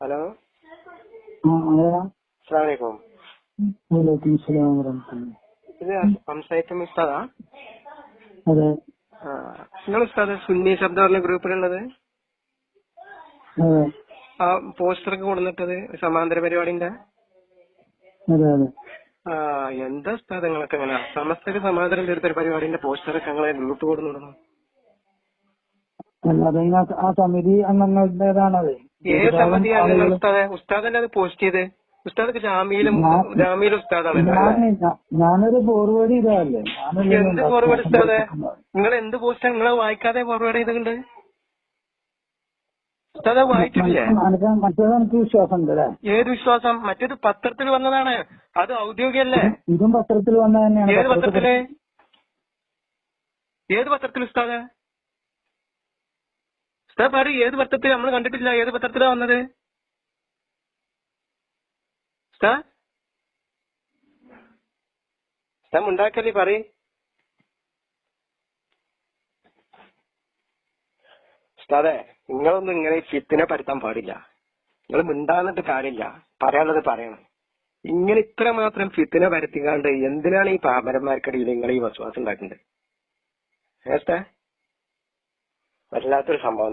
Hello? അസ്സലാമലൈക്കും. വലൈക്കും സ്സലാം വറഹ്മത്തുള്ളാഹി. ഇത് സംസാരിച്ച ഉസ്താദാ? അതെ. നിങ്ങൾ ഉസ്താദ് സുന്നി ശബ്ദം പറഞ്ഞ ഗ്രൂപ്പിലുള്ളത്? ആ. ആ പോസ്റ്ററൊക്കെ കൊടുത്തിട്ടത് സമാന്തര പരിപാടിന്റെ എന്താ ഉസ്താദ് നിങ്ങളൊക്കെ അങ്ങനെ സമസ്തക്ക് സമാന്തരം തീർത്തൊരു പരിപാടിന്റെ പോസ്റ്ററൊക്കെ നിങ്ങളെ ഗ്രൂപ്പ് കൊടുന്നിടുന്നു ആ സമിതി അംഗങ്ങളുടേതാണത്. ഏത് നിങ്ങൾ ഉസ്താദെ? ഉസ്താദല്ലേ അത് പോസ്റ്റ് ചെയ്തേ? ഉസ്താദ് ജാമ്യയിലും ഞാൻ- ജാമ്യയിലും ഉസ്താദാണല്ലോ എന്ത് ഫോർവേഡ് ഉസ്താദെ? നിങ്ങൾ എന്ത് പോസ്റ്റാ നിങ്ങൾ വായിക്കാതെ ഫോർവേഡ് ചെയ്തിട്ടുണ്ട് ഉസ്താദ് വായിച്ചിട്ടില്ലേ? ഏത് വിശ്വാസം? മറ്റേത് പത്രത്തിൽ വന്നതാണ്. അത് ഔദ്യോഗികല്ലേ? ഇതും പത്രത്തിൽ വന്ന തന്നെയാണ്. ഏത് പത്രത്തിൽ പത്രത്തിൽ? ഏത് പത്രത്തിൽ ഉസ്താദ്? പറയൂ ഏത് പത്രത്തിൽ നമ്മൾ കണ്ടിട്ടില്ല. ഏത് പത്രത്തിലാ വന്നത്? ഉസ്താദ് ഉണ്ടാക്കല്ലേ പറയ്. അതെ നിങ്ങളൊന്നും ഇങ്ങനെ ചിത്തിനെ പരത്താൻ പാടില്ല. നിങ്ങൾ മിണ്ടാന്നിട്ട് കാര്യമില്ല. പറയാനുള്ളത് പറയണം. ഇങ്ങനെ ഇത്ര മാത്രം ഫിത്തിനെ പരത്തിക്കാണ്ട് എന്തിനാണ് ഈ പാമരന്മാർക്കിടയിൽ നിങ്ങൾ ഈ വസ്വാസം ഉണ്ടാക്കുന്നത്? ഏസ്താ बदलाव तो संभव